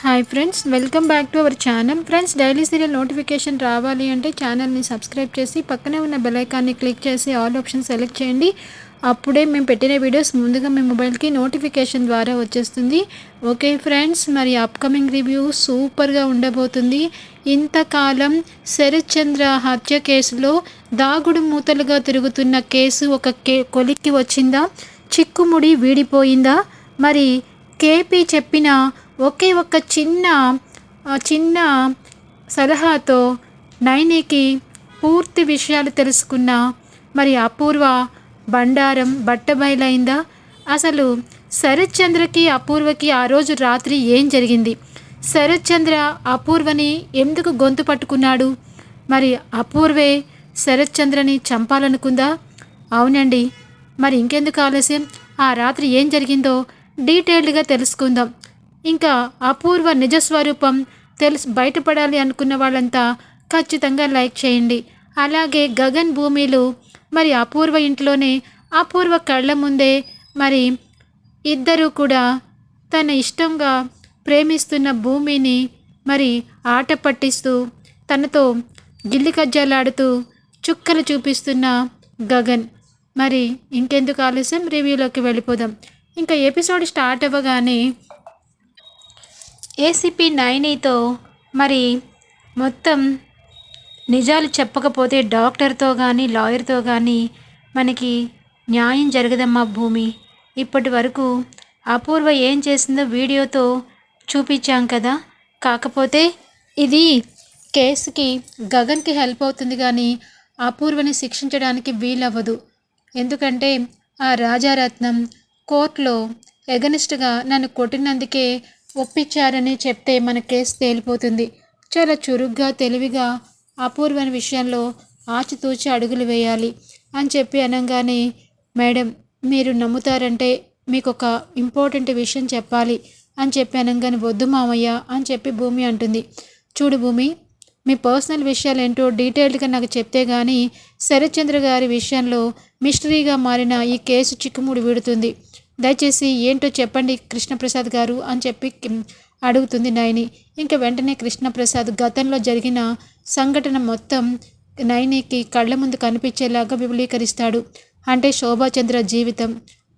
Hi friends welcome back to our channel friends daily serial notification రావాలి అంటే ఛానల్ని subscribe చేసి పక్కనే ఉన్న బెలైకాన్ని క్లిక్ చేసి ఆల్ ఆప్షన్ సెలెక్ట్ చేయండి. అప్పుడే మేము పెట్టిన వీడియోస్ ముందుగా మీ మొబైల్కి నోటిఫికేషన్ ద్వారా వచ్చేస్తుంది. ఓకే ఫ్రెండ్స్ మరి అప్కమింగ్ రివ్యూ సూపర్గా ఉండబోతుంది. ఇంతకాలం శరత్చంద్ర హత్య కేసులో దాగుడు మూతలుగా తిరుగుతున్న కేసు ఒక కే కొలిక్కి వచ్చిందా? చిక్కుముడి వీడిపోయిందా? మరి కేపీ చెప్పిన ఒకే ఒక్క చిన్న చిన్న సలహాతో నైనికి పూర్తి విషయాలు తెలుసుకున్న. మరి అపూర్వ బండారం బట్టబయలైందా? అసలు శరత్చంద్రకి అపూర్వకి ఆ రోజు రాత్రి ఏం జరిగింది? శరత్చంద్ర అపూర్వని ఎందుకు గొంతు పట్టుకున్నాడు? మరి అపూర్వే శరత్చంద్రని చంపాలనుకుందా? అవునండి. మరి ఇంకెందుకు ఆలస్యం? ఆ రాత్రి ఏం జరిగిందో డీటెయిల్డ్గా తెలుసుకుందాం. ఇంకా అపూర్వ నిజస్వరూపం తెలుసు బయటపడాలి అనుకున్న వాళ్ళంతా ఖచ్చితంగా లైక్ చేయండి. అలాగే గగన్ భూమిలు మరి అపూర్వ ఇంట్లోనే అపూర్వ కళ్ళ ముందే మరి ఇద్దరూ కూడా తన ఇష్టంగా ప్రేమిస్తున్న భూమిని మరి ఆట పట్టిస్తూ తనతో గిల్లికజ్జాలాడుతూ చుక్కలు చూపిస్తున్న గగన్. మరి ఇంకెందుకు ఆలస్యం? రివ్యూలోకి వెళ్ళిపోదాం. ఇంకా ఎపిసోడ్ స్టార్ట్ అవ్వగానే ఏసీపీ నైనీతో మరి మొత్తం నిజాలు చెప్పకపోతే డాక్టర్తో కానీ లాయర్తో కానీ మనకి న్యాయం జరగదమ్మా భూమి. ఇప్పటి వరకు అపూర్వ ఏం చేసిందో వీడియోతో చూపించాం కదా. కాకపోతే ఇది కేసుకి గగన్కి హెల్ప్ అవుతుంది కానీ అపూర్వని శిక్షించడానికి వీలవ్వదు. ఎందుకంటే ఆ రాజారత్నం కోర్టులో ఎగనిస్ట్గా నన్ను కొట్టినందుకే ఒప్పించారని చెప్తే మన కేసు తేలిపోతుంది. చాలా చురుగ్గా తెలివిగా అపూర్వని విషయంలో ఆచితూచి అడుగులు వేయాలి అని చెప్పి అనగానే మేడం మీరు నమ్ముతారంటే మీకు ఒక ఇంపార్టెంట్ విషయం చెప్పాలి అని చెప్పి అనగానే వద్దు మామయ్య అని చెప్పి భూమి అంటుంది. చూడు భూమి మీ పర్సనల్ విషయాలు ఏంటో డీటెయిల్డ్గా నాకు చెప్తే కానీ శరత్చంద్ర గారి విషయంలో మిస్టరీగా మారిన ఈ కేసు చిక్కుముడి వీడుతుంది. దయచేసి ఏంటో చెప్పండి కృష్ణప్రసాద్ గారు అని చెప్పి అడుగుతుంది నయని ఇంకా వెంటనే కృష్ణప్రసాద్ గతంలో జరిగిన సంఘటన మొత్తం నయనికి కళ్ళ ముందు కనిపించేలాగా విపులీకరిస్తాడు అంటే శోభాచంద్ర జీవితం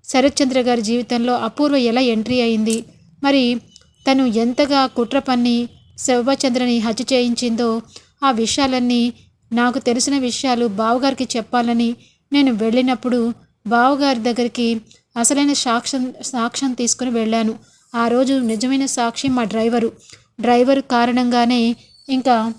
శరత్చంద్ర గారి జీవితంలో అపూర్వ ఎలా ఎంట్రీ అయింది? మరి తను ఎంతగా కుట్ర పన్ని శోభాచంద్రని హత్య చేయించిందో ఆ విషయాలన్నీ నాకు తెలిసిన విషయాలు బావగారికి చెప్పాలని నేను వెళ్ళినప్పుడు బావగారి దగ్గరికి అసలైన సాక్ష్యం సాక్ష్యం తీసుకుని వెళ్ళాను. ఆ రోజు నిజమైన సాక్షి మా డ్రైవరు. డ్రైవర్ కారణంగానే ఇంకా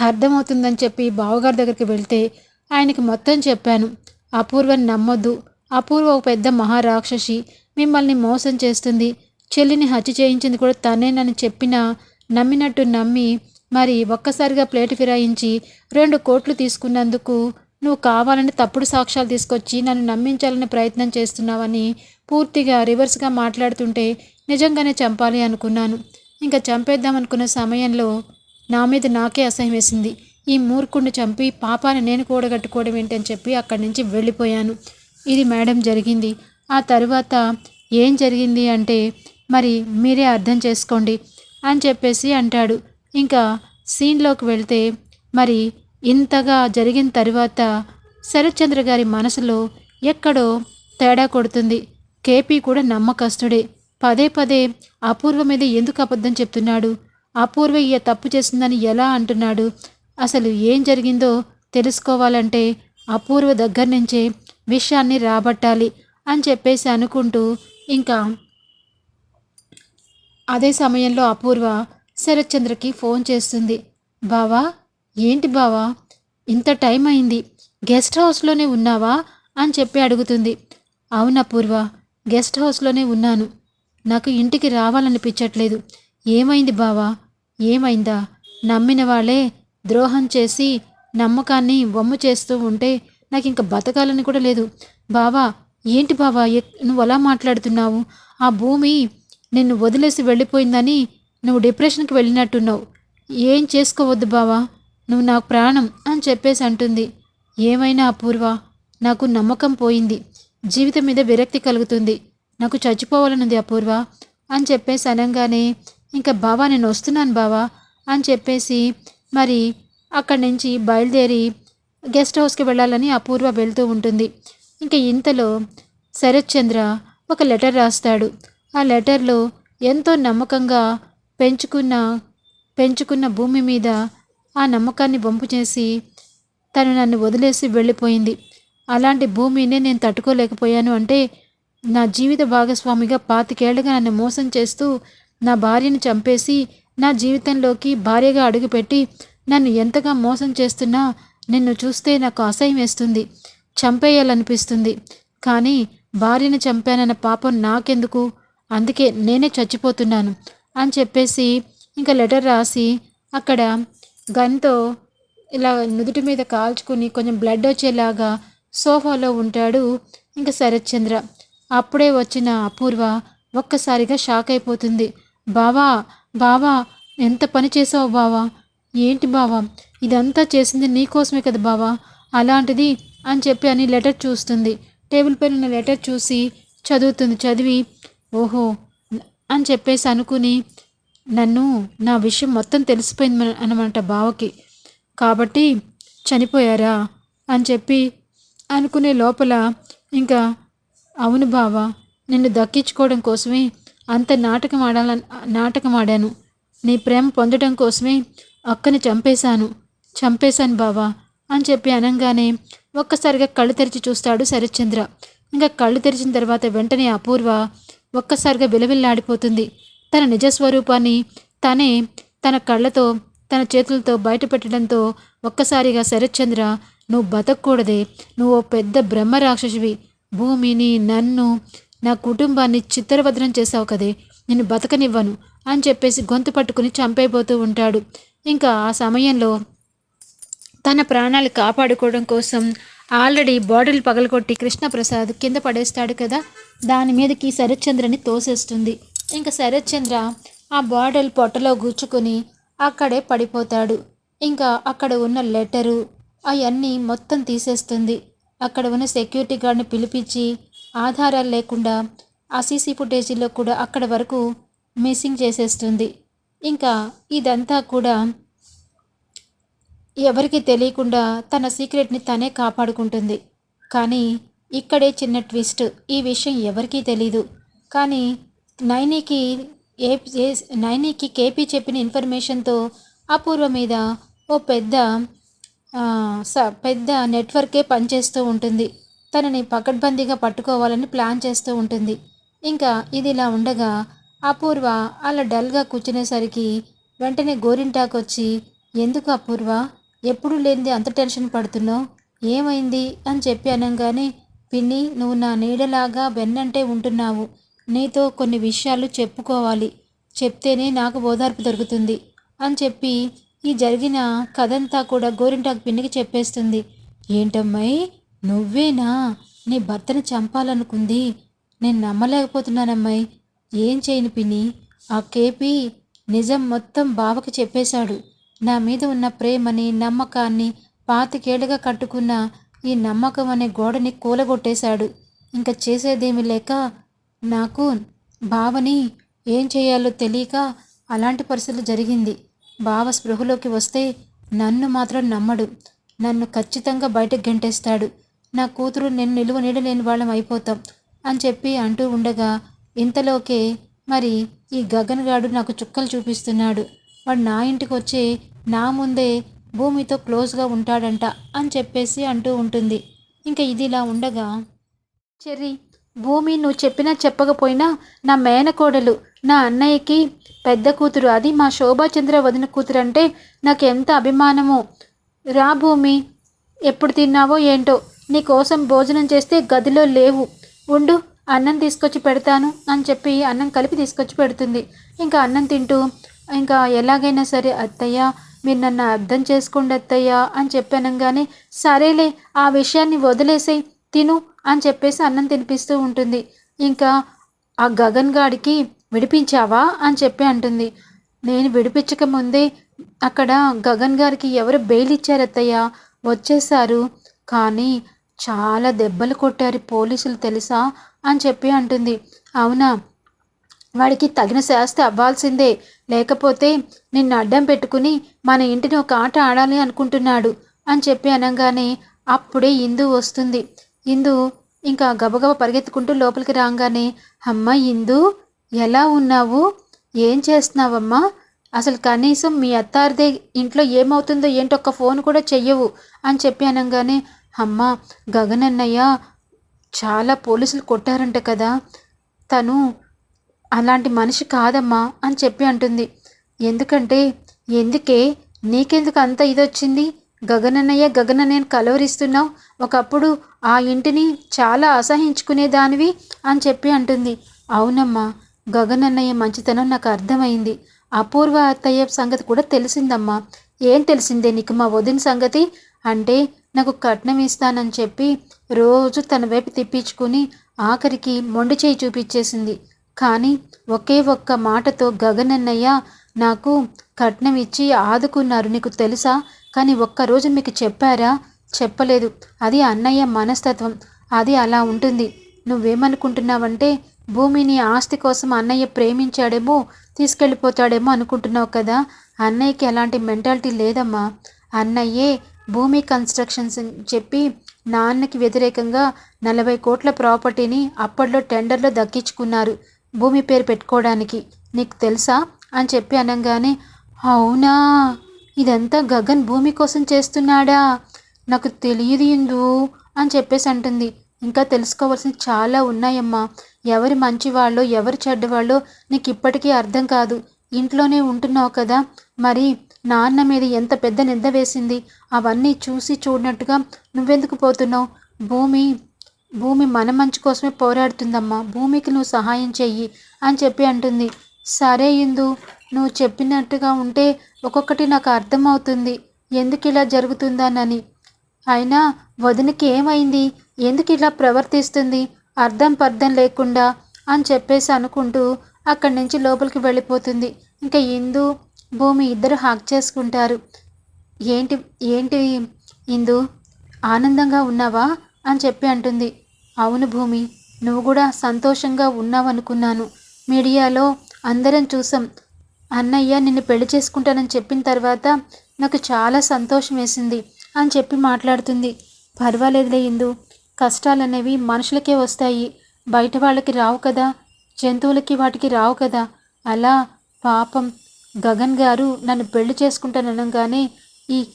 అర్థమవుతుందని చెప్పి బావగారి దగ్గరికి వెళ్తే ఆయనకి మొత్తం చెప్పాను. అపూర్వని నమ్మొద్దు. అపూర్వ ఒక పెద్ద మహారాక్షసి. మిమ్మల్ని మోసం చేస్తుంది. చెల్లిని హత్య చేయించింది కూడా తనేనని చెప్పినా నమ్మినట్టు నమ్మి మరి ఒక్కసారిగా ప్లేట్ ఫిరాయించి రెండు కోట్లు తీసుకున్నందుకు నువ్వు కావాలని తప్పుడు సాక్ష్యాలు తీసుకొచ్చి నన్ను నమ్మించాలని ప్రయత్నం చేస్తున్నావని పూర్తిగా రివర్స్గా మాట్లాడుతుంటే నిజంగానే చంపాలి అనుకున్నాను. ఇంకా చంపేద్దాం అనుకున్న సమయంలో నా మీద నాకే అసహ్యం వేసింది. ఈ మూర్ఖుడిని చంపి పాపాన్ని నేను కూడగట్టుకోవడం ఏంటని చెప్పి అక్కడి నుంచి వెళ్ళిపోయాను. ఇది మేడం జరిగింది. ఆ తరువాత ఏం జరిగింది అంటే మరి మీరే అర్థం చేసుకోండి అని చెప్పేసి అంటాడు. ఇంకా సీన్లోకి వెళ్తే మరి ఇంతగా జరిగిన తర్వాత శరత్చంద్ర గారి మనసులో ఎక్కడో తేడా కొడుతుంది. కేపీ కూడా నమ్మకస్తుడే. పదే పదే అపూర్వ మీద ఎందుకు అబద్ధం చెప్తున్నాడు? అపూర్వ ఈ తప్పు చేసిందని ఎలా అంటున్నాడు? అసలు ఏం జరిగిందో తెలుసుకోవాలంటే అపూర్వ దగ్గర నుంచే విషయాన్ని రాబట్టాలి అని చెప్పేసి అనుకుంటూ ఇంకా అదే సమయంలో అపూర్వ శరత్చంద్రకి ఫోన్ చేస్తుంది. బావా ఏంటి బావా? ఇంత టైం అయింది. గెస్ట్ హౌస్లోనే ఉన్నావా? అని చెప్పి అడుగుతుంది. అవునా పూర్వ గెస్ట్ హౌస్లోనే ఉన్నాను. నాకు ఇంటికి రావాలనిపించట్లేదు. ఏమైంది బావా? ఏమైందా? నమ్మిన వాళ్ళే ద్రోహం చేసి నమ్మకాన్ని వమ్ము చేస్తూ ఉంటే నాకు ఇంకా బతకాలని కూడా లేదు. బావా ఏంటి బావా? నువ్వు అలా మాట్లాడుతున్నావు? ఆ భూమి నిన్ను వదిలేసి వెళ్ళిపోయిందని నువ్వు డిప్రెషన్కి వెళ్ళినట్టున్నావు. ఏం చేసుకోవద్దు బావా? నువ్వు నాకు ప్రాణం అని చెప్పేసి అంటుంది. ఏమైనా అపూర్వ? నాకు నమ్మకం పోయింది. జీవితం మీద విరక్తి కలుగుతుంది. నాకు చచ్చిపోవాలనుంది అపూర్వ అని చెప్పేసి అనగానే ఇంకా బావా నేను వస్తున్నాను బావా అని చెప్పేసి మరి అక్కడి నుంచి బయలుదేరి గెస్ట్ హౌస్కి వెళ్ళాలని అపూర్వ వెళ్తూ ఉంటుంది. ఇంకా ఇంతలో శరత్ చంద్ర ఒక లెటర్ రాస్తాడు. ఆ లెటర్లో ఎంతో నమ్మకంగా పెంచుకున్న పెంచుకున్న భూమి మీద ఆ నమ్మకాన్ని వంపు చేసి తను నన్ను వదిలేసి వెళ్ళిపోయింది. అలాంటి భూమినే నేను తట్టుకోలేకపోయాను అంటే నా జీవిత భాగస్వామిగా పాతికేళ్ళుగా నన్ను మోసం చేస్తూ నా భార్యను చంపేసి నా జీవితంలోకి భార్యగా అడుగుపెట్టి నన్ను ఎంతగా మోసం చేస్తున్నా నిన్ను చూస్తే నాకు అసహ్యం వేస్తుంది చంపేయాలనిపిస్తుంది. కానీ భార్యను చంపానన్న పాపం నాకెందుకు? అందుకే నేనే చచ్చిపోతున్నాను అని చెప్పేసి ఇంకా లెటర్ రాసి అక్కడ గన్తో ఇలా నుదుటి మీద కాల్చుకుని కొంచెం బ్లడ్ వచ్చేలాగా సోఫాలో ఉంటాడు ఇంకా శరత్చంద్ర. అప్పుడే వచ్చిన అపూర్వ ఒక్కసారిగా షాక్ అయిపోతుంది. బావా బావా ఎంత పని చేసావు బావా? ఏంటి బావా? ఇదంతా చేసింది నీకోసమే కదా బావా? అలాంటిది అని చెప్పి అని లెటర్ చూస్తుంది. టేబుల్ పైన ఉన్న లెటర్ చూసి చదువుతుంది చదివి ఓహో అని చెప్పేసి అనుకుని నన్ను నా విషయం మొత్తం తెలిసిపోయింది అనమాట బావకి. కాబట్టి చనిపోయారా? అని చెప్పి అనుకునే లోపల ఇంకా అవును బావా నిన్ను దక్కించుకోవడం కోసమే అంత నాటకం ఆడాలని నాటకం ఆడాను నీ ప్రేమ పొందడం కోసమే అక్కని చంపేశాను. చంపేశాను బావా అని చెప్పి అనగానే ఒక్కసారిగా కళ్ళు తెరిచి చూస్తాడు శరత్చంద్ర. ఇంకా కళ్ళు తెరిచిన తర్వాత వెంటనే అపూర్వ ఒక్కసారిగా విలవిల్లాడిపోతుంది. తన నిజస్వరూపాన్ని తనే తన కళ్ళతో తన చేతులతో బయటపెట్టడంతో ఒక్కసారిగా శరత్చంద్ర నువ్వు బతకూడదే. నువ్వు పెద్ద బ్రహ్మ రాక్షసివి భూమిని నన్ను నా కుటుంబాన్ని చిత్తరభద్రం చేశావు కదే. నేను బతకనివ్వను అని చెప్పేసి గొంతు పట్టుకుని చంపైపోతూ ఉంటాడు. ఇంకా ఆ సమయంలో తన ప్రాణాలు కాపాడుకోవడం కోసం ఆల్రెడీ బాటిల్ పగలగొట్టి కృష్ణప్రసాద్ కింద పడేస్తాడు కదా. దాని మీదకి శరత్చంద్రని తోసేస్తుంది. ఇంకా శరత్చంద్ర ఆ బాటిల్ పొట్టలో గుచ్చుకొని అక్కడే పడిపోతాడు. ఇంకా అక్కడ ఉన్న లెటరు అవన్నీ మొత్తం తీసేస్తుంది. అక్కడ ఉన్న సెక్యూరిటీ గార్డ్ని పిలిపించి ఆధారాలు లేకుండా ఆ సీసీ ఫుటేజీలో కూడా అక్కడ వరకు మిస్సింగ్ చేసేస్తుంది. ఇంకా ఇదంతా కూడా ఎవరికి తెలియకుండా తన సీక్రెట్ని తనే కాపాడుకుంటుంది. కానీ ఇక్కడే చిన్న ట్విస్ట్ ఈ విషయం ఎవరికీ తెలీదు. కానీ నైనీకి ఏ నైనీకి కేపీ చెప్పిన ఇన్ఫర్మేషన్తో అపూర్వ మీద ఓ పెద్ద స పెద్ద నెట్వర్కే పనిచేస్తూ ఉంటుంది. తనని పకడ్బందీగా పట్టుకోవాలని ప్లాన్ చేస్తూ ఉంటుంది. ఇంకా ఇది ఇలా ఉండగా అపూర్వ అలా డల్గా కూర్చునేసరికి వెంటనే గోరింటాకు వచ్చి ఎందుకు అపూర్వ? ఎప్పుడు లేనిది అంత టెన్షన్ పడుతున్నావు? ఏమైంది? అని చెప్పి అనగానే పిన్ని నువ్వు నా నీడలాగా వెన్నంటే ఉంటున్నావు. నీతో కొన్ని విషయాలు చెప్పుకోవాలి. చెప్తేనే నాకు ఓదార్పు దొరుకుతుంది అని చెప్పి ఈ జరిగిన కథంతా కూడా గోరింటాకు పిన్నికి చెప్పేస్తుంది. ఏంటమ్మాయి? నువ్వేనా? నీ భర్తను చంపాలనుకుంది. నేను నమ్మలేకపోతున్నానమ్మాయి. ఏం చేయను పిన్ని? ఆ కేపీ నిజం మొత్తం బావకి చెప్పేశాడు. నా మీద ఉన్న ప్రేమని నమ్మకాన్ని పాతికేళ్ళుగా కట్టుకున్న ఈ నమ్మకం అనే గోడని కూలగొట్టేశాడు. ఇంకా చేసేదేమి లేక నాకు బావని ఏం చేయాలో తెలియక అలాంటి పరిస్థితులు జరిగింది. బావ స్పృహలోకి వస్తే నన్ను మాత్రం నమ్మడు. నన్ను ఖచ్చితంగా బయటకు గంటేస్తాడు. నా కూతురు నేను నిలువ నీడలేని వాళ్ళం అయిపోతాం అని చెప్పి అంటూ ఉండగా ఇంతలోకే మరి ఈ గగన్ గాడు నాకు చుక్కలు చూపిస్తున్నాడు. వాడు నా ఇంటికి వచ్చి నా ముందే భూమితో క్లోజ్గా ఉంటాడంట అని చెప్పేసి అంటూ ఉంటుంది. ఇంకా ఇది ఇలా ఉండగా చెర్రీ భూమి నువ్వు చెప్పినా చెప్పకపోయినా నా మేనకోడలు నా అన్నయ్యకి పెద్ద కూతురు. అది మా శోభాచంద్ర వదిన కూతురు అంటే నాకు ఎంత అభిమానమో. రా భూమి ఎప్పుడు తిన్నావో ఏంటో. నీ కోసం భోజనం చేస్తే గదిలో లేవు. ఉండు అన్నం తీసుకొచ్చి పెడతాను అని చెప్పి అన్నం కలిపి తీసుకొచ్చి పెడుతుంది. ఇంకా అన్నం తింటూ ఇంకా ఎలాగైనా సరే అత్తయ్య మీరు నన్ను అర్థం చేసుకోండి అత్తయ్య అని చెప్పానంగానే సరేలే ఆ విషయాన్ని వదిలేసేయి. తిను అని చెప్పేసి అన్నం తినిపిస్తూ ఉంటుంది. ఇంకా ఆ గగన్ గాడికి విడిపించావా అని చెప్పి అంటుంది. నేను విడిపించక ముందే అక్కడ గగన్ గారికి ఎవరు బెయిల్ ఇచ్చారు వచ్చేశారు. వచ్చేసారు కానీ చాలా దెబ్బలు కొట్టారు పోలీసులు తెలుసా అని చెప్పి అంటుంది. అవునా? వాడికి తగిన శాస్తి అవ్వాల్సిందే. లేకపోతే నిన్ను అడ్డం పెట్టుకుని మన ఇంటిని ఒక ఆట ఆడాలి అనుకుంటున్నాడు అని చెప్పి అనగానే అప్పుడే ఇందు వస్తుంది. ఇందు ఇంకా గబగబ పరిగెత్తుకుంటూ లోపలికి రాగానే అమ్మ ఇందు ఎలా ఉన్నావు? ఏం చేస్తున్నావమ్మా? అసలు కనీసం మీ అత్తారిదే ఇంట్లో ఏమవుతుందో ఏంటో ఒక్క ఫోన్ కూడా చెయ్యవు అని చెప్పి అనగానే అమ్మ గగనన్నయ్య చాలా పోలీసులు కొట్టారంట కదా తను అలాంటి మనిషి కాదమ్మా అని చెప్పి అంటుంది. ఎందుకంటే ఎందుకే? నీకెందుకు అంత ఇదొచ్చింది? గగనన్నయ్య గగనన్నయ్యని కలవరిస్తున్నావు. ఒకప్పుడు ఆ ఇంటిని చాలా అసహించుకునేదానివి అని చెప్పి అంటుంది. అవునమ్మా గగనన్నయ్య మంచితనం నాకు అర్థమైంది. అపూర్వ అత్తయ్య సంగతి కూడా తెలిసిందమ్మా. ఏం తెలిసిందే నీకు మా వదిన సంగతి? అంటే నాకు కట్నం ఇస్తానని చెప్పి రోజు తన వైపు తిప్పించుకుని ఆఖరికి మొండి చేయి చూపించేసింది. కానీ ఒకే ఒక్క మాటతో గగనన్నయ్య నాకు కట్నం ఇచ్చి ఆదుకున్నారు. నీకు తెలుసా? కానీ ఒక్కరోజు మీకు చెప్పారా? చెప్పలేదు. అది అన్నయ్య మనస్తత్వం. అది అలా ఉంటుంది. నువ్వేమనుకుంటున్నావంటే భూమిని ఆస్తి కోసం అన్నయ్య ప్రేమించాడేమో తీసుకెళ్ళిపోతాడేమో అనుకుంటున్నావు కదా? అన్నయ్యకి అలాంటి మెంటాలిటీ లేదమ్మా. అన్నయ్యే భూమి కన్స్ట్రక్షన్స్ చెప్పి నాన్నకి వ్యతిరేకంగా నలభై కోట్ల ప్రాపర్టీని అప్పట్లో టెండర్లో దక్కించుకున్నారు భూమి పేరు పెట్టుకోవడానికి. నీకు తెలుసా? అని చెప్పి అనగానే అవునా? ఇదంతా గగన్ భూమి కోసం చేస్తున్నాడా? నాకు తెలియదు ఇందు అని చెప్పేసి అంటుంది. ఇంకా తెలుసుకోవాల్సిన చాలా ఉన్నాయమ్మా. ఎవరి మంచివాళ్ళు ఎవరు చెడ్డవాళ్ళో నీకు ఇప్పటికీ అర్థం కాదు. ఇంట్లోనే ఉంటున్నావు కదా. మరి నాన్న మీద ఎంత పెద్ద నింద వేసింది? అవన్నీ చూసి చూడనట్టుగా నువ్వెందుకు పోతున్నావు? భూమి భూమి మన మంచి కోసమే పోరాడుతుందమ్మా. భూమికి నువ్వు సహాయం చెయ్యి అని చెప్పి అంటుంది. సరే ఇందు. నువ్వు చెప్పినట్టుగా ఉంటే ఒక్కొక్కటి నాకు అర్థమవుతుంది. ఎందుకు ఇలా జరుగుతుందానని. అయినా వదినకి ఏమైంది? ఎందుకు ఇలా ప్రవర్తిస్తుంది? అర్థం పర్థం లేకుండా అని చెప్పేసి అనుకుంటూ అక్కడి నుంచి లోపలికి వెళ్ళిపోతుంది. ఇంకా ఇందు భూమి ఇద్దరు హాక్ చేసుకుంటారు. ఏంటి ఏంటి ఇందు? ఆనందంగా ఉన్నావా? అని చెప్పి అంటుంది. అవును భూమి నువ్వు కూడా సంతోషంగా ఉన్నావనుకున్నాను. మీడియాలో అందరం చూసాం. అన్నయ్య నిన్ను పెళ్ళి చేసుకుంటానని చెప్పిన తర్వాత నాకు చాలా సంతోషం వేసింది అని చెప్పి మాట్లాడుతుంది. పర్వాలేదులే ఇందు. కష్టాలనేవి మనుషులకే వస్తాయి. బయట వాళ్ళకి రావు కదా. జంతువులకి వాటికి రావు కదా. అలా పాపం గగన్ గారు నన్ను పెళ్ళి చేసుకుంటాననగానే ఈ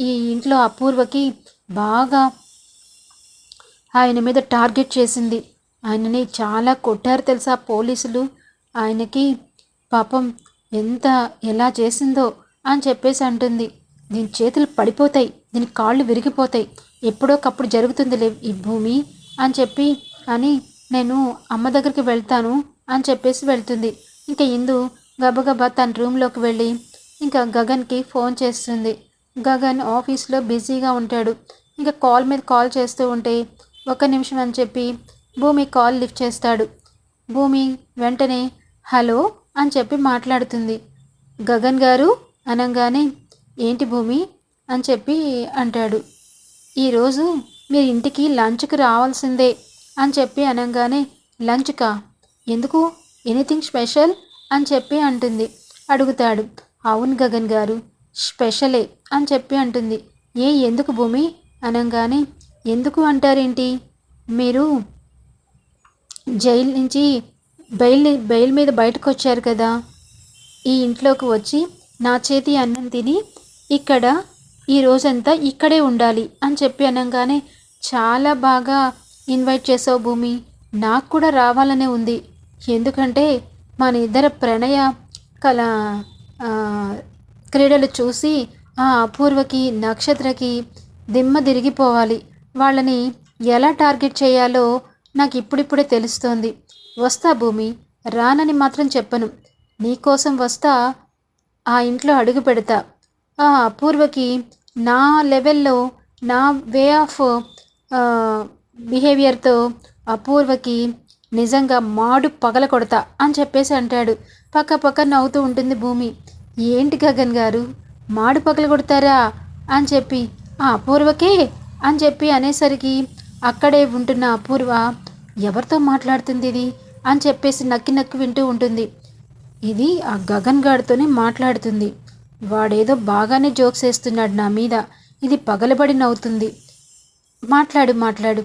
ఈ ఇంట్లో అపూర్వకి బాగా ఆయన మీద టార్గెట్ చేసింది. ఆయనని చాలా కొట్టారు తెలుసా పోలీసులు. ఆయనకి పాపం ఎంత ఎలా చేసిందో అని చెప్పేసి అంటుంది. దీని చేతులు పడిపోతాయి దీని కాళ్ళు విరిగిపోతాయి. ఎప్పుడోకప్పుడు జరుగుతుందిలే ఈ భూమి అని చెప్పి అని నేను అమ్మ దగ్గరికి వెళ్తాను అని చెప్పేసి వెళ్తుంది. ఇంకా ఇందు గబగబా తన రూమ్లోకి వెళ్ళి ఇంకా గగన్కి ఫోన్ చేస్తుంది. గగన్ ఆఫీస్లో బిజీగా ఉంటాడు. ఇంకా కాల్ మీద కాల్ చేస్తూ ఉంటే ఒక నిమిషం అని చెప్పి భూమి కాల్ లిఫ్ట్ చేస్తాడు. భూమి వెంటనే హలో అని చెప్పి మాట్లాడుతుంది. గగన్ గారు అనగానే ఏంటి భూమి? అని చెప్పి అంటాడు. ఈరోజు మీరు ఇంటికి లంచ్కి రావాల్సిందే అని చెప్పి అనగానే లంచ్కా ఎందుకు? Anything special? అని చెప్పి అంటుంది. అడుగుతాడు. అవును గగన్ గారు స్పెషలే అని చెప్పి అంటుంది. ఏ ఎందుకు భూమి? అనగానే ఎందుకు అంటారేంటి? మీరు జైలు నుంచి బెయిల్ బెయిల్ మీద బయటకు వచ్చారు కదా. ఈ ఇంట్లోకి వచ్చి నా చేతి అన్నం తిని ఇక్కడ ఈ రోజంతా ఇక్కడే ఉండాలి అని చెప్పి అనగానే చాలా బాగా ఇన్వైట్ చేసావు భూమి. నాకు కూడా రావాలనే ఉంది. ఎందుకంటే మన ఇద్దరు ప్రణయ కళ క్రీడలు చూసి ఆ అపూర్వకి నక్షత్రకి దిమ్మ తిరిగిపోవాలి. వాళ్ళని ఎలా టార్గెట్ చేయాలో నాకు ఇప్పుడిప్పుడే తెలుస్తోంది. వస్తా భూమి రానని మాత్రం చెప్పను. నీకోసం వస్తా ఆ ఇంట్లో అడుగు పెడతా. ఆ అపూర్వకి నా లెవెల్లో నా వే ఆఫ్ బిహేవియర్తో అపూర్వకి నిజంగా మాడు పగల కొడతా అని చెప్పేసి అంటాడు. పక్క పక్క నవ్వుతూ ఉంటుంది భూమి. ఏంటి గగన్ గారు? మాడు పగల కొడతారా? అని చెప్పి ఆ అపూర్వకే అని చెప్పి అనేసరికి అక్కడే ఉంటున్న అపూర్వ ఎవరితో మాట్లాడుతుంది ఇది? అని చెప్పేసి నక్కి నక్కి వింటూ ఉంటుంది. ఇది ఆ గగన్ గాడితోనే మాట్లాడుతుంది. వాడేదో బాగానే జోక్స్ వేస్తున్నాడు నా మీద. ఇది పగలబడి నవ్వుతుంది. మాట్లాడు మాట్లాడు.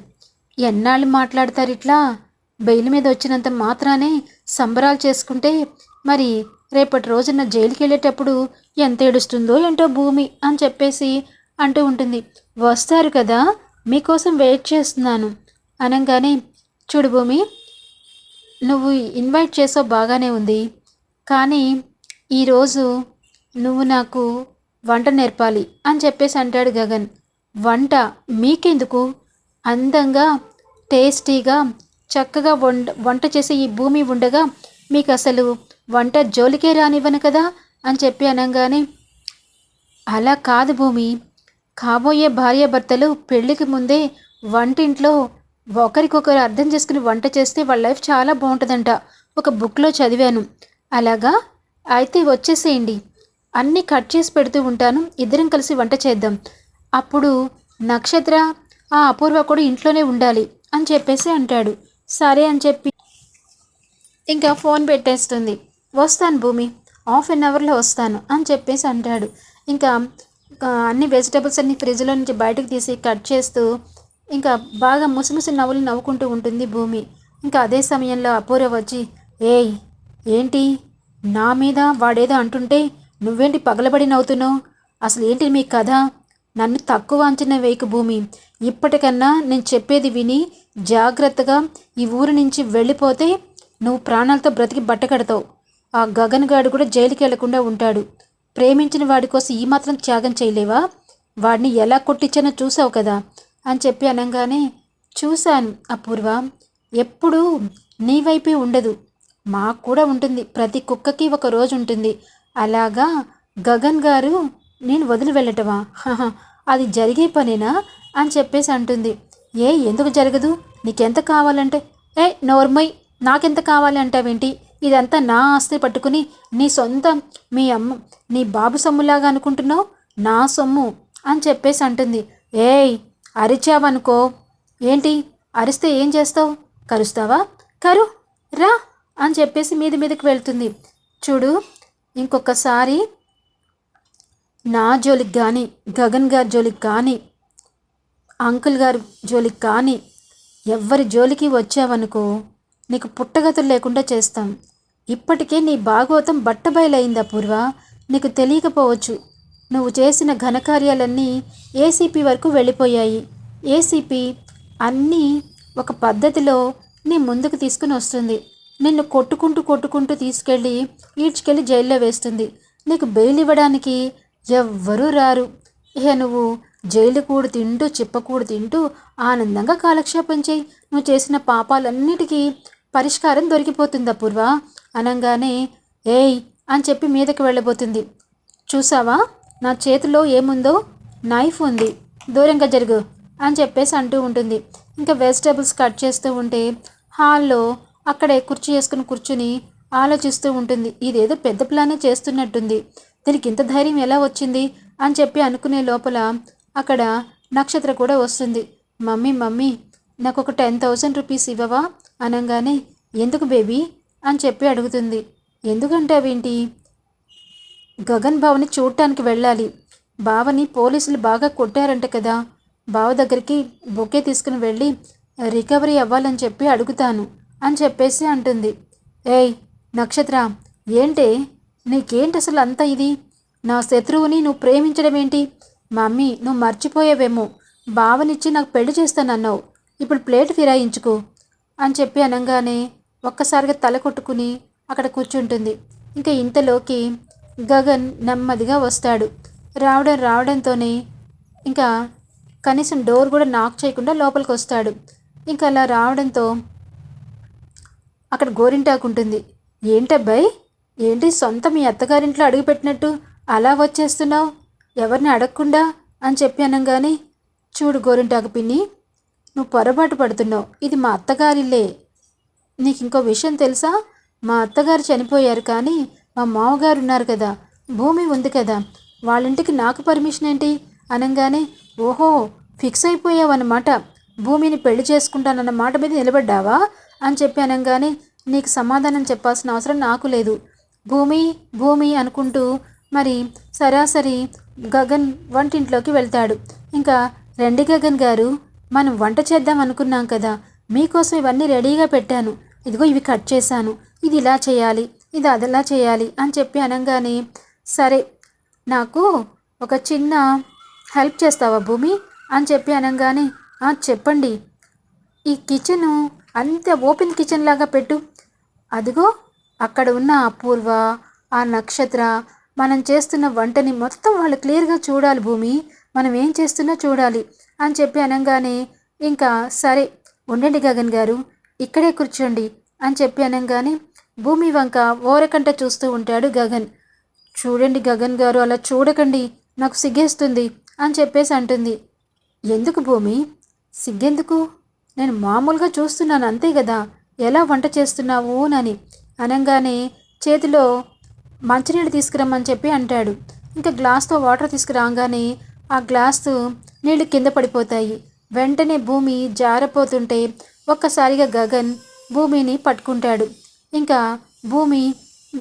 ఎన్నాళ్ళు మాట్లాడతారు ఇట్లా? బెయిల్ మీద వచ్చినంత మాత్రానే సంబరాలు చేసుకుంటే మరి రేపటి రోజున జైలుకి వెళ్ళేటప్పుడు ఎంత ఏడుస్తుందో ఏంటో భూమి అని చెప్పేసి అంటూ ఉంటుంది. వస్తారు కదా మీకోసం వెయిట్ చేస్తున్నాను. అనగానే చూడు భూమి నువ్వు ఇన్వైట్ చేసావు బాగానే ఉంది. కానీ ఈరోజు నువ్వు నాకు వంట నేర్పాలి అని చెప్పేసి అంటాడు గగన్. వంట మీకెందుకు? అందంగా టేస్టీగా చక్కగా వంట వంట చేసే ఈ భూమి ఉండగా మీకు అసలు వంట జోలికే రానివ్వను కదా? అని చెప్పి అనగానే అలా కాదు భూమి. కాబోయే భార్యాభర్తలు పెళ్ళికి ముందే వంటింట్లో ఒకరికొకరు అర్థం చేసుకుని వంట చేస్తే వాళ్ళ లైఫ్ చాలా బాగుంటుందంట. ఒక బుక్లో చదివాను. అలాగా? అయితే వచ్చేసేయండి. అన్నీ కట్ చేసి పెడుతూ ఉంటాను. ఇద్దరం కలిసి వంట చేద్దాం. అప్పుడు నక్షత్ర ఆ అపూర్వ కూడా ఇంట్లోనే ఉండాలి అని చెప్పేసి అంటాడు. సరే అని చెప్పి ఇంకా ఫోన్ పెట్టేస్తుంది. వస్తాను భూమి. హాఫ్ అన్ అవర్లో వస్తాను అని చెప్పేసి అంటాడు. ఇంకా అన్ని వెజిటబుల్స్ అన్ని ఫ్రిడ్జ్లో నుంచి బయటకు తీసి కట్ చేస్తూ ఇంకా బాగా ముసిముసి నవ్వులు నవ్వుకుంటూ ఉంటుంది భూమి. ఇంకా అదే సమయంలో అపూర్వ వచ్చి ఏయ్ ఏంటి? నా మీద వాడేదో అంటుంటే నువ్వేంటి పగలబడి నవ్వుతున్నావు? అసలు ఏంటి మీ కథ? నన్ను తక్కువ అంచనా వేయకు భూమి. ఇప్పటికన్నా నేను చెప్పేది విని జాగ్రత్తగా ఈ ఊరు నుంచి వెళ్ళిపోతే నువ్వు ప్రాణాలతో బ్రతికి బట్టకడతావు ఆ గగన్ గాడు కూడా జైలుకి వెళ్ళకుండా ఉంటాడు. ప్రేమించిన వాడి కోసం ఈ మాత్రం త్యాగం చేయలేవా? వాడిని ఎలా కొట్టించానో చూసావు కదా. అని చెప్పి అనగానే చూశాను అపూర్వ ఎప్పుడూ నీ వైపే ఉండదు. మాకు కూడా ఉంటుంది. ప్రతి కుక్కకి ఒక రోజు ఉంటుంది. అలాగా గగన్ గారు నేను వదిలి వెళ్ళటమా? అది జరిగే పనేనా? అని చెప్పేసి అంటుంది. ఏ ఎందుకు జరగదు? నీకెంత కావాలంటే ఏ నోర్మై నాకెంత కావాలి అంటావేంటి? ఇదంతా నా ఆస్తి పట్టుకుని నీ సొంత మీ అమ్మ నీ బాబు సొమ్ములాగా అనుకుంటున్నావు? నా సొమ్ము అని చెప్పేసి అంటుంది. ఏయ్ అరిచావనుకో. ఏంటి? అరిస్తే ఏం చేస్తావు? కరుస్తావా? కరు రా అని చెప్పేసి మీది మీదకి వెళ్తుంది. చూడు ఇంకొకసారి నా జోలికి కానీ గగన్ గారి జోలికి కానీ అంకుల్ గారి జోలికి కానీ ఎవ్వరి జోలికి వచ్చావనుకో నీకు పుట్టగతులు లేకుండా చేస్తాం. ఇప్పటికే నీ భాగవతం బట్టబయలైంది అపూర్వ. నీకు తెలియకపోవచ్చు. నువ్వు చేసిన ఘనకార్యాలన్నీ ఏసీపీ వరకు వెళ్ళిపోయాయి. ఏసీపీ అన్నీ ఒక పద్ధతిలో నీ ముందుకు తీసుకుని వస్తుంది. నిన్ను కొట్టుకుంటూ కొట్టుకుంటూ తీసుకెళ్ళి ఈడ్చుకెళ్ళి జైల్లో వేస్తుంది. నీకు బెయిల్ ఇవ్వడానికి ఎవ్వరూ రారు. ఇక నువ్వు జైలు కూడు తింటూ చిప్పకూడు తింటూ ఆనందంగా కాలక్షేపం చేయి. నువ్వు చేసిన పాపాలన్నిటికీ పరిష్కారం దొరికిపోతుందా పూర్వ అనగానే ఏయ్ అని చెప్పి మీదకి వెళ్ళబోతుంది. చూసావా? నా చేతిలో ఏముందో నైఫ్ ఉంది. దూరంగా జరుగు అని చెప్పేసి అంటూ ఉంటుంది. ఇంకా వెజిటేబుల్స్ కట్ చేస్తూ ఉంటే హాల్లో అక్కడే కుర్చీ వేసుకుని కూర్చుని ఆలోచిస్తూ ఉంటుంది. ఇదేదో పెద్ద ప్లానే చేస్తున్నట్టుంది. దీనికి ఇంత ధైర్యం ఎలా వచ్చింది అని చెప్పి అనుకునే లోపల అక్కడ నక్షత్ర కూడా వస్తుంది. మమ్మీ మమ్మీ నాకు ఒక టెన్ థౌజండ్ రూపీస్ ఇవ్వవా? అనగానే ఎందుకు బేబీ అని చెప్పి అడుగుతుంది. ఎందుకంటే అవేంటి గగన్ బావని చూడటానికి వెళ్ళాలి. బావని పోలీసులు బాగా కొట్టారంట కదా. బావ దగ్గరికి బొకే తీసుకుని వెళ్ళి రికవరీ అవ్వాలని చెప్పి అడుగుతాను అని చెప్పేసి అంటుంది. ఏయ్ నక్షత్ర ఏంటే? నీకేంటి అసలు అంత ఇది? నా శత్రువుని నువ్వు ప్రేమించడం ఏంటి మమ్మీ నువ్వు మర్చిపోయావేమో. బావనిచ్చి నాకు పెళ్ళి చేస్తానన్నావు. ఇప్పుడు ప్లేట్ ఫిరాయించుకో అని చెప్పి అనగానే ఒక్కసారిగా తల కొట్టుకుని అక్కడ కూర్చుంటుంది. ఇంకా ఇంతలోకి గగన్ నెమ్మదిగా వస్తాడు. రావడం రావడంతోనే ఇంకా కనీసం డోర్ కూడా నాక్ చేయకుండా లోపలికి వస్తాడు. ఇంకా అలా రావడంతో అక్కడ గోరింటాకు ఉంటుంది. ఏంటబ్బాయి ఏంటి సొంత మీ అత్తగారింట్లో అడుగుపెట్టినట్టు అలా వచ్చేస్తున్నావు? ఎవరిని అడగకుండా? అని చెప్పి కానీ చూడు గోరింటాకు పిన్ని నువ్వు పొరపాటు పడుతున్నావు. ఇది మా అత్తగారిల్లే. నీకు ఇంకో విషయం తెలుసా? మా అత్తగారు చనిపోయారు కానీ మా మామగారు ఉన్నారు కదా భూమి ఉంది కదా వాళ్ళ ఇంటికి నాకు పర్మిషన్ ఏంటి? అనగానే ఓహో ఫిక్స్ అయిపోయావన్నమాట. భూమిని పెళ్ళి చేసుకుంటానన్న మాట మీద నిలబడ్డావా? అని చెప్పి అనగానే నీకు సమాధానం చెప్పాల్సిన అవసరం నాకు లేదు. భూమి భూమి అనుకుంటూ మరి సరాసరి గగన్ వంటింట్లోకి వెళ్తాడు. ఇంకా రండి గగన్ గారు మనం వంట చేద్దాం అనుకున్నాం కదా మీకోసం ఇవన్నీ రెడీగా పెట్టాను. ఇదిగో ఇవి కట్ చేశాను. ఇది ఇలా చేయాలి. ఇది అదలా చేయాలి? అని చెప్పి అనగానే సరే నాకు ఒక చిన్న హెల్ప్ చేస్తావా భూమి? అని చెప్పి అనగానే చెప్పండి. ఈ కిచెను అంత ఓపెన్ కిచెన్ లాగా పెట్టు. అదిగో అక్కడ ఉన్న అపూర్వ ఆ నక్షత్ర మనం చేస్తున్న వంటని మొత్తం వాళ్ళు క్లియర్గా చూడాలి భూమి. మనం ఏం చేస్తున్నా చూడాలి. అని చెప్పి అనగానే ఇంకా సరే ఉండండి గగన్ గారు ఇక్కడే కూర్చోండి. అని చెప్పి అనగానే భూమి వంక ఓరకంట చూస్తూ ఉంటాడు గగన్. చూడండి గగన్ గారు అలా చూడకండి నాకు సిగ్గేస్తుంది అని చెప్పేసి అంటుంది. ఎందుకు భూమి? సిగ్గెందుకు? నేను మామూలుగా చూస్తున్నాను అంతే కదా ఎలా వంట చేస్తున్నావు అని. అనగానే చేతిలో మంచినీళ్ళు తీసుకురమ్మని చెప్పి అంటాడు. ఇంకా గ్లాస్తో వాటర్ తీసుకురాగానే ఆ గ్లాసు నీళ్ళు కింద పడిపోతాయి. వెంటనే భూమి జారపోతుంటే ఒక్కసారిగా గగన్ భూమిని పట్టుకుంటాడు. ఇంకా భూమి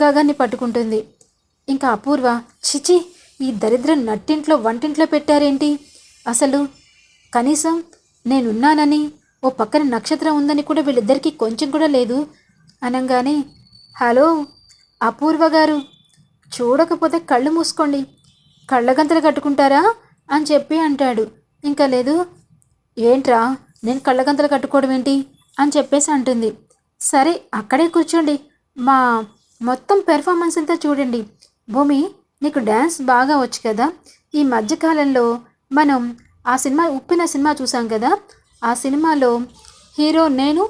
గగన్ని పట్టుకుంటుంది. ఇంకా అపూర్వ చిచి ఈ దరిద్రం నట్టింట్లో వంటింట్లో పెట్టారేంటి? అసలు కనీసం నేనున్నానని ఓ పక్కన నక్షత్రం ఉందని కూడా వీళ్ళిద్దరికీ కొంచెం కూడా లేదు. అనగానే హలో అపూర్వ గారు చూడకపోతే కళ్ళు మూసుకోండి. కళ్ళగంతలు కట్టుకుంటారా? అని చెప్పి అంటాడు. ఇంకా లేదు. ఏంట్రా నేను కళ్ళగంతలు కట్టుకోవడం ఏంటి? అని చెప్పేసి అంటుంది. సరే అక్కడే కూర్చోండి. మా మొత్తం పెర్ఫార్మెన్స్ అంతా చూడండి. భూమి నీకు డ్యాన్స్ బాగా వచ్చు కదా? ఈ మధ్యకాలంలో మనం ఆ సినిమా ఉప్పిన సినిమా చూసాం కదా? ఆ సినిమాలో హీరో నేను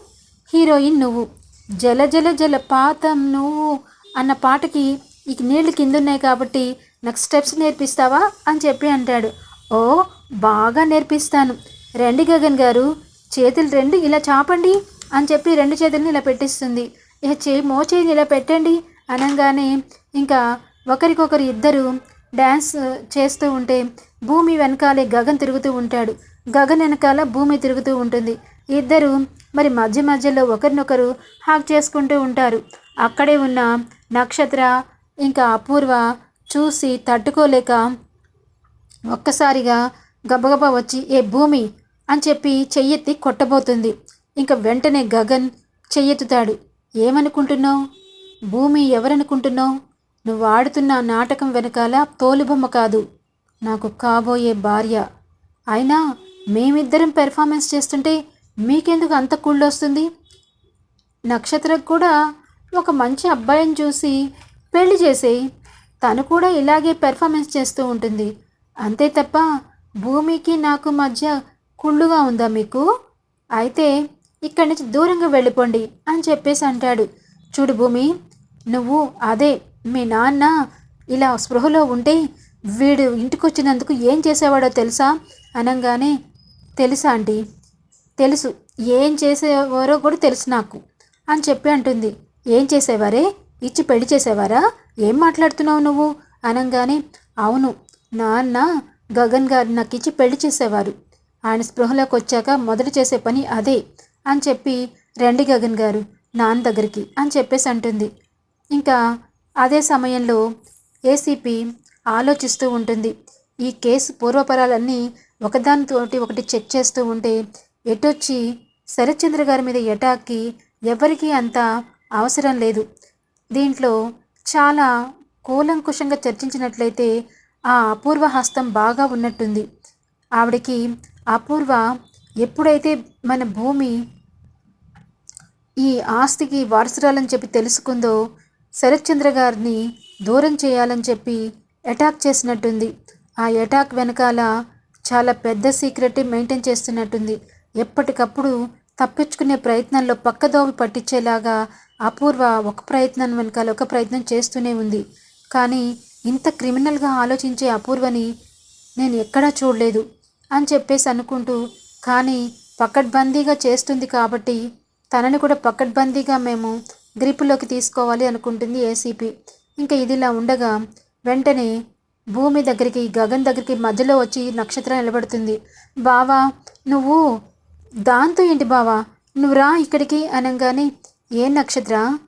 హీరోయిన్ నువ్వు. జల జల జల పాతం నువ్వు అన్న పాటకి ఈ నీళ్ళు కింద ఉన్నాయి కాబట్టి నాకు స్టెప్స్ నేర్పిస్తావా అని చెప్పి అంటాడు. ఓ బాగా నేర్పిస్తాను. రండి గగన్ గారు చేతులు రెండు ఇలా చాపండి. అని చెప్పి రెండు చేతుల్ని ఇలా పెట్టిస్తుంది. ఇక చేయి మో ఇలా పెట్టండి అనగానే ఇంకా ఒకరికొకరు ఇద్దరు డ్యాన్స్ చేస్తూ ఉంటే భూమి వెనకాలే గగన్ తిరుగుతూ ఉంటాడు. గగన్ వెనకాల భూమి తిరుగుతూ ఉంటుంది. ఇద్దరు మరి మధ్య మధ్యలో ఒకరినొకరు హాక్ చేసుకుంటూ ఉంటారు. అక్కడే ఉన్న నక్షత్ర ఇంకా అపూర్వ చూసి తట్టుకోలేక ఒక్కసారిగా గబగబా వచ్చి ఏ భూమి? అని చెప్పి చెయ్యెత్తి కొట్టబోతుంది. ఇంకా వెంటనే గగన్ చెయ్యెత్తుతాడు. ఏమనుకుంటున్నావు? భూమి ఎవరనుకుంటున్నావు? నువ్వు ఆడుతున్న నాటకం వెనకాల తోలుబొమ్మ కాదు. నాకు కాబోయే భార్య. అయినా మేమిద్దరం పెర్ఫార్మెన్స్ చేస్తుంటే మీకెందుకు అంత కుళ్ళొస్తుంది? నక్షత్రం కూడా ఒక మంచి అబ్బాయిని చూసి పెళ్ళి చేసేయి. తను కూడా ఇలాగే పెర్ఫార్మెన్స్ చేస్తూ ఉంటుంది. అంతే తప్ప భూమికి నాకు మధ్య కుళ్ళుగా ఉందా మీకు? అయితే ఇక్కడి నుంచి దూరంగా వెళ్ళిపోండి అని చెప్పేసి అంటాడు. చూడు భూమి నువ్వు అదే మీ నాన్న ఇలా స్పృహలో ఉంటే వీడు ఇంటికి వచ్చినందుకు ఏం చేసేవాడో తెలుసా? అనగానే తెలుసా ఆంటీ? తెలుసు. ఏం చేసేవారో కూడా తెలుసు నాకు అని చెప్పి అంటుంది. ఏం చేసేవారే? ఇచ్చి పెళ్ళి చేసేవారా? ఏం మాట్లాడుతున్నావు నువ్వు? అనగానే అవును. నాన్న గగన్ గారు నాకు ఇచ్చి పెళ్ళి చేసేవారు. ఆయన స్పృహలోకి వచ్చాక మొదట చేసే పని అదే. అని చెప్పి రండి గగన్ గారు నాన్న దగ్గరికి అని చెప్పేసి అంటుంది. ఇంకా అదే సమయంలో ఏసీపీ ఆలోచిస్తూ ఉంటుంది. ఈ కేసు పూర్వపరాలన్నీ ఒకదానితోటి ఒకటి చెక్ చేస్తూ ఉంటే ఎటొచ్చి శరత్చంద్ర గారి మీద ఎటాక్కి ఎవరికీ అంత అవసరం లేదు. దీంట్లో చాలా కూలంకుషంగా చర్చించినట్లయితే ఆ అపూర్వ హస్తం బాగా ఉన్నట్టుంది. ఆవిడకి అపూర్వ ఎప్పుడైతే మన భూమి ఈ ఆస్తికి వారసురాలని చెప్పి తెలుసుకుందో శరత్చంద్ర గారిని దూరం చేయాలని చెప్పి అటాక్ చేసినట్టుంది. ఆ అటాక్ వెనకాల చాలా పెద్ద సీక్రెట్ మెయింటైన్ చేస్తున్నట్టుంది. ఎప్పటికప్పుడు తప్పించుకునే ప్రయత్నంలో పక్కదోవి పట్టించేలాగా అపూర్వ ఒక ప్రయత్నం వెనకాల ఒక ప్రయత్నం చేస్తూనే ఉంది. కానీ ఇంత క్రిమినల్గా ఆలోచించే అపూర్వని నేను ఎక్కడా చూడలేదు అని చెప్పేసి అనుకుంటూ కానీ పకడ్బందీగా చేస్తుంది కాబట్టి తనని కూడా పకడ్బందీగా మేము గ్రిప్పులోకి తీసుకోవాలి అనుకుంటుంది ఏసీపీ. ఇంకా ఇదిలా ఉండగా వెంటనే భూమి దగ్గరికి గగన్ దగ్గరికి మధ్యలో వచ్చి నక్షత్రం నిలబడుతుంది. బావా నువ్వు దాంతో ఏంటి బావా? నువ్వు రా ఇక్కడికి అనగానే ఏ నక్షత్ర?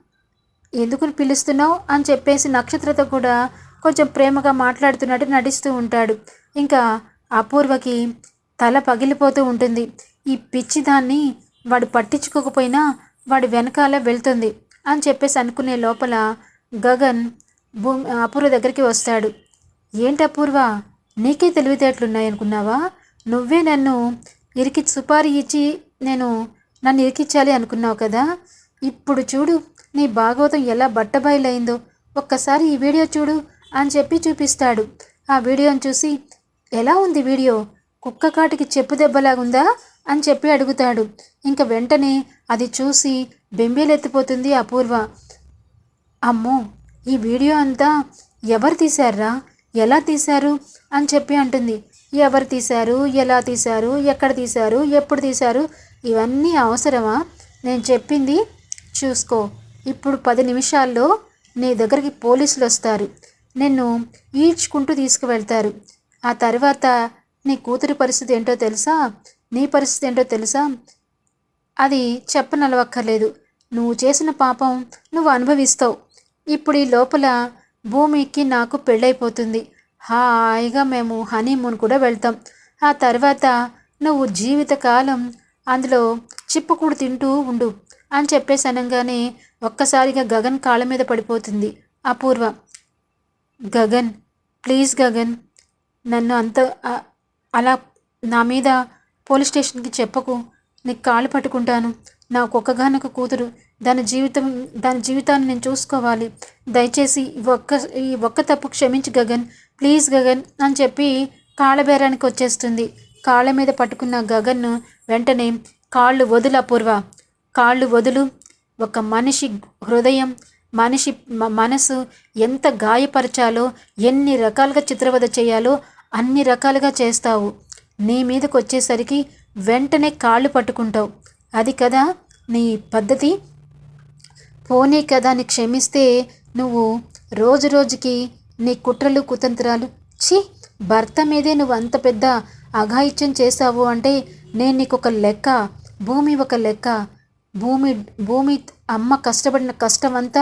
ఎందుకు పిలుస్తున్నావు? అని చెప్పేసి నక్షత్రతో కూడా కొంచెం ప్రేమగా మాట్లాడుతున్నట్టు నటిస్తూ ఉంటాడు. ఇంకా అపూర్వకి తల పగిలిపోతూ ఉంటుంది. ఈ పిచ్చి దాన్ని వాడు పట్టించుకోకపోయినా వాడి వెనకాల వెళ్తుంది అని చెప్పేసి అనుకునే లోపల గగన్ భూమి అపూర్వ దగ్గరికి వస్తాడు. ఏంటి అపూర్వ? నీకే తెలివితేటలున్నాయి అనుకున్నావా? నువ్వే నన్ను ఇరికి సుపారీ ఇచ్చి నేను నన్ను ఇరికిచ్చాలి అనుకున్నావు కదా? ఇప్పుడు చూడు నీ భాగవతం ఎలా బట్టబయలైందో. ఒక్కసారి ఈ వీడియో చూడు అని చెప్పి చూపిస్తాడు. ఆ వీడియోని చూసి ఎలా ఉంది వీడియో? కుక్క కాటికి చెప్పు దెబ్బలాగుందా అని చెప్పి అడుగుతాడు. ఇంక వెంటనే అది చూసి బెంబేలెత్తిపోతుంది అపూర్వ. అమ్మో ఈ వీడియో అంతా ఎవరు తీశారా? ఎలా తీశారు? అని చెప్పి అంటుంది. ఎవరు తీశారు? ఎలా తీశారు? ఎక్కడ తీశారు? ఎప్పుడు తీశారు? ఇవన్నీ అవసరమా? నేను చెప్పింది చూసుకో. ఇప్పుడు పది నిమిషాల్లో నీ దగ్గరికి పోలీసులు వస్తారు నిన్ను ఈడ్చుకుంటూ తీసుకువెళ్తారు. ఆ తర్వాత నీ కూతురి పరిస్థితి ఏంటో తెలుసా? నీ పరిస్థితి ఏంటో తెలుసా? అది చెప్పనలవక్కర్లేదు. నువ్వు చేసిన పాపం నువ్వు అనుభవిస్తావు. ఇప్పుడు ఈ లోపల భూమికి నాకు పెళ్ళైపోతుంది. హాయిగా మేము హనీమూన్ కూడా వెళ్తాం. ఆ తర్వాత నువ్వు జీవితకాలం అందులో చిప్పకూడు తింటూ ఉండు అని చెప్పేసి అనగానే ఒక్కసారిగా గగన్ కాళ్ళ మీద పడిపోతుంది. అపూర్వ. గగన్. ప్లీజ్ గగన్. నన్ను అంత అలా నా మీద పోలీస్ స్టేషన్కి చెప్పకు. నీకు కాళ్ళు పట్టుకుంటాను. నాకు ఒక్కగానొక కూతురు. దాని జీవితం దాని జీవితాన్ని నేను చూసుకోవాలి. దయచేసి ఒక్క ఈ ఒక్క తప్పు క్షమించి గగన్. ప్లీజ్ గగన్ అని చెప్పి కాళ్ళబేరానికి వచ్చేస్తుంది. కాళ్ళ మీద పట్టుకున్న గగన్ను వెంటనే కాళ్ళు వదులు అపూర్వ. కాళ్ళు వదులు. ఒక మనిషి హృదయం మనిషి మనసు ఎంత గాయపరచాలో ఎన్ని రకాలుగా చిత్రవద చేయాలో అన్ని రకాలుగా చేస్తావు. నీ మీదకు వచ్చేసరికి వెంటనే కాళ్ళు పట్టుకుంటావు. అది కదా నీ పద్ధతి? పోనీ కదా అని క్షమిస్తే నువ్వు రోజు రోజుకి నీ కుట్రలు కుతంత్రాలు ఛీ! భర్త మీదే నువ్వు అంత పెద్ద అఘాయిత్యం చేశావు అంటే నేను నీకు ఒక లెక్క భూమి ఒక లెక్క. భూమి భూమి అమ్మ కష్టపడిన కష్టం అంతా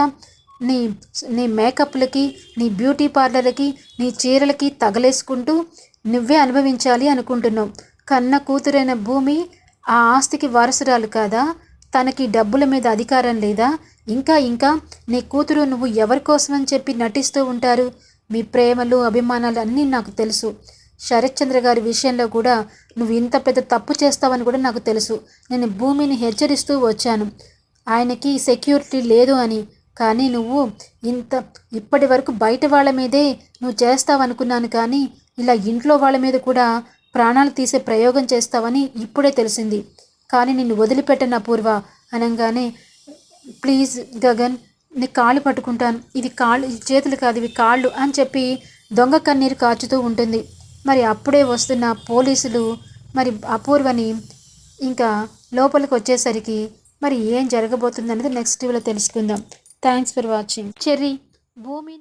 నీ నీ మేకప్లకి నీ బ్యూటీ పార్లర్లకి నీ చీరలకి తగలేసుకుంటూ నువ్వే అనుభవించాలి అనుకుంటున్నావు. కన్న కూతురైన భూమి ఆ ఆస్తికి వారసురాలు కాదా? తనకి డబ్బుల మీద అధికారం లేదా? ఇంకా ఇంకా నీ కూతురు నువ్వు ఎవరి కోసమని చెప్పి నటిస్తూ ఉంటారు? మీ ప్రేమలు అభిమానాలు అన్నీ నాకు తెలుసు. శరత్చంద్ర గారి విషయంలో కూడా నువ్వు ఇంత పెద్ద తప్పు చేస్తావని కూడా నాకు తెలుసు. నేను భూమిని హెచ్చరిస్తూ వచ్చాను. ఆయనకి సెక్యూరిటీ లేదు అని కానీ నువ్వు ఇంత ఇప్పటి వరకు బయట వాళ్ళ మీదే నువ్వు చేస్తావనుకున్నాను కానీ ఇలా ఇంట్లో వాళ్ళ మీద కూడా ప్రాణాలు తీసే ప్రయోగం చేస్తావని ఇప్పుడే తెలిసింది. కానీ నిన్ను వదిలిపెట్టను అపూర్వ అనగానే ప్లీజ్ గగన్ నీ కాళ్ళు పట్టుకుంటాను. ఇది కాళ్ళు చేతులు కాదు ఇవి కాళ్ళు అని చెప్పి దొంగ కన్నీరు కాచుతూ ఉంటుంది. మరి అప్పుడే వస్తున్న పోలీసులు మరి అపూర్వని ఇంకా లోపలికి వచ్చేసరికి మరి ఏం జరగబోతుంది అనేది నెక్స్ట్ వీలో తెలుసుకుందాం. థ్యాంక్స్ ఫర్ వాచింగ్ చెర్రీ భూమి